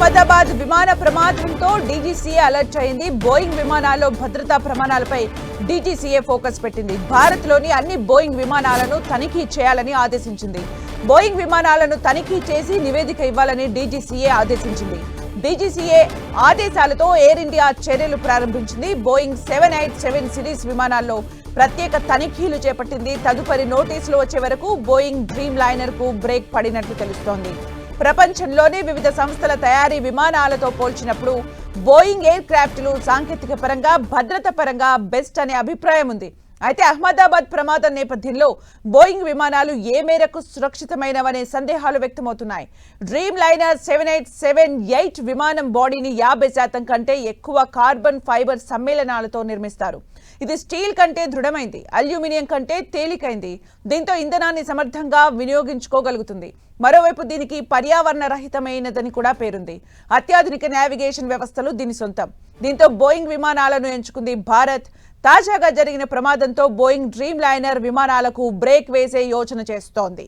విమాన ప్రమాదంతో DGCA alert అయింది. బోయింగ్ విమానాల్లో భద్రతా ప్రమాణాలపై డీజీసీఏ ఫోకస్ పెట్టింది. భారత్లోని అన్ని బోయింగ్ విమానాలను తనిఖీ చేయాలని ఆదేశించింది. బోయింగ్ విమానాలను తనిఖీ చేసి నివేదిక ఇవ్వాలని డీజీసీఏ ఆదేశించింది. డీజీసీఏ ఆదేశాలతో ఎయిర్ ఇండియా చర్యలు ప్రారంభించింది. Boeing seven eight seven series విమానాల్లో ప్రత్యేక తనిఖీలు చేపట్టింది. తదుపరి నోటీసులు వచ్చే వరకు బోయింగ్ డ్రీమ్ లైనర్కు బ్రేక్ పడినట్లు తెలుస్తోంది. ప్రపంచంలోనే వివిధ సంస్థల తయారీ విమానాలతో పోల్చినప్పుడు బోయింగ్ ఎయిర్ క్రాఫ్ట్లు సాంకేతిక పరంగా భద్రత పరంగా బెస్ట్ అనే అభిప్రాయం ఉంది. అయితే అహ్మదాబాద్ ప్రమాదం నేపథ్యంలో బోయింగ్ విమానాలు ఏ మేరకు సురక్షితమైనవనే సందేహాలు వ్యక్తమవుతున్నాయి. Dreamliner seven eight seven eight విమానం బాడీని యాభై శాతం కంటే ఎక్కువ కార్బన్ ఫైబర్ సమ్మేళనాలతో నిర్మిస్తారు. ఇది స్టీల్ కంటే దృఢమైంది అల్యూమినియం కంటే తేలికైంది. దీంతో ఇంధనాన్ని సమర్థంగా వినియోగించుకోగలుగుతుంది. మరోవైపు దీనికి పర్యావరణ రహితమైనదని కూడా పేరుంది. అత్యాధునిక నావిగేషన్ వ్యవస్థలు దీని సొంతం. దీంతో బోయింగ్ విమానాలను ఎంచుకుంది భారత్. తాజాగా జరిగిన ప్రమాదంతో బోయింగ్ డ్రీమ్ లైనర్ విమానాలకు బ్రేక్ వేసే యోచన చేస్తోంది.